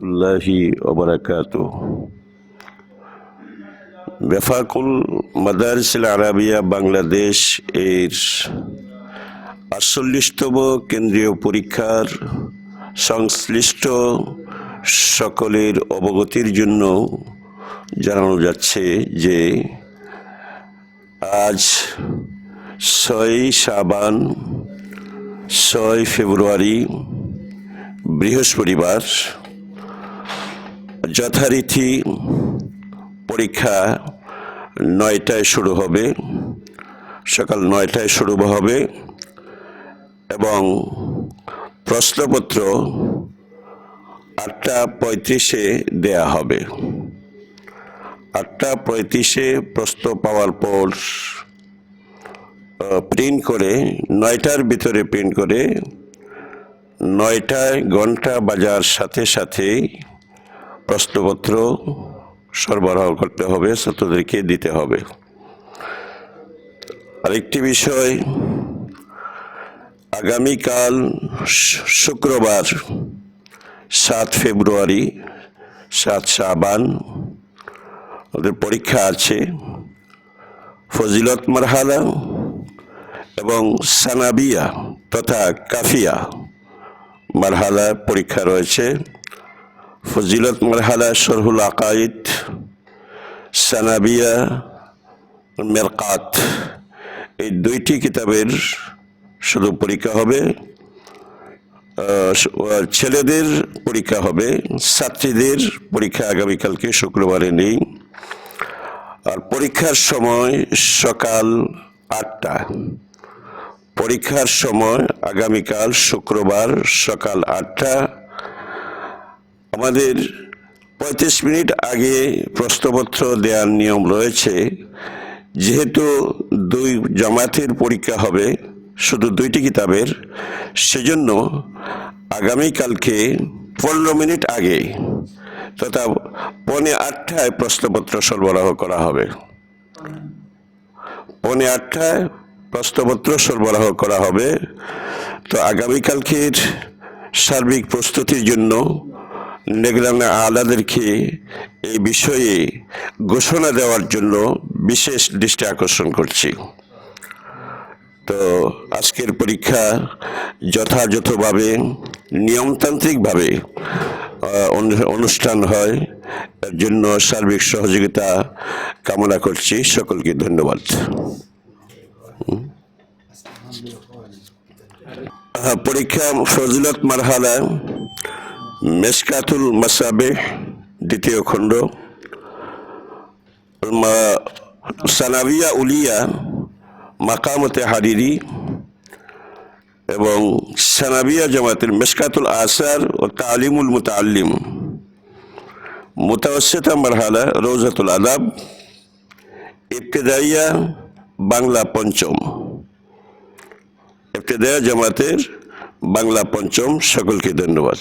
রহমতুল্লাহি ওবরাকাত বেফাকুল মাদারিসিল আরাবিয়া বাংলাদেশ এর আটচল্লিশতম কেন্দ্রীয় পরীক্ষার সংশ্লিষ্ট সকলের অবগতির জন্য জানানো যাচ্ছে যে আজ ছয় সাবান ছয় ফেব্রুয়ারি বৃহস্পতিবার যথারীতি পরীক্ষা নয়টায় শুরু হবে, সকাল নয়টায় শুরু হবে এবং প্রশ্নপত্র আটটা পঁয়ত্রিশে দেয়া হবে। আটটা পঁয়ত্রিশে প্রশ্ন পাওয়ার পর প্রিন্ট করে, নয়টার ভিতরে প্রিন্ট করে, নয়টায় ঘণ্টা বাজার সাথে সাথে প্রশ্নপত্র সরবরাহ করতে হবে, ছাত্রদেরকে দিতে হবে। আরেকটি বিষয়, আগামীকাল শুক্রবার সাত ফেব্রুয়ারি, সাত সাবান ওদের পরীক্ষা আছে। ফজিলত মারহালা এবং সানাবিয়া তথা কাফিয়া মারহালা পরীক্ষা রয়েছে। ফজিলত মারহালা শরহুল আকাইদ, সানাবিয়া, মেরকাত। এই দুইটি কিতাবের শুধু পরীক্ষা হবে ছেলেদের পরীক্ষা হবে, ছাত্রীদের পরীক্ষা আগামীকালকে শুক্রবারে নেই। আর পরীক্ষার সময় সকাল আটটা। পরীক্ষার সময় আগামীকাল শুক্রবার সকাল আটটা আমাদের পঁয়ত্রিশ মিনিট আগে প্রশ্নপত্র দেওয়ার নিয়ম রয়েছে। যেহেতু দুই জামাতের পরীক্ষা হবে, শুধু দুইটি কিতাবের, সেজন্য আগামীকালকে পনেরো মিনিট আগে তথা পনে আটটায় প্রশ্নপত্র সরবরাহ করা হবে। পনে আটটায় প্রশ্নপত্র সরবরাহ করা হবে। তো আগামীকালকের সার্বিক প্রস্তুতির জন্য নেগরানা আলাদেরকে এই বিষয়ে ঘোষণা দেওয়ার জন্য বিশেষ দৃষ্টি আকর্ষণ করছি। তো আজকের পরীক্ষা যথাযথভাবে, নিয়মতান্ত্রিকভাবে অনুষ্ঠান হয়। এর জন্য সার্বিক সহযোগিতা কামনা করছি। সকলকে ধন্যবাদ। পরীক্ষা ফজিলত মারহালা মেসকাতুল মাসাবে দ্বিতীয় খণ্ড। সানাবিয়া উলিয়া, মাকামতে হারিরি এবং সানাবিয়া জামাতের মেসকাতুল আসার ও তালিমুল মুতাল্লিম মুতাওসিতা মারহালা রোজাতুল আদাব, ইবতেদাইয়া, বাংলা পঞ্চম। ইবতেদাইয়া জামাতের বাংলা পঞ্চম, সকলকে ধন্যবাদ।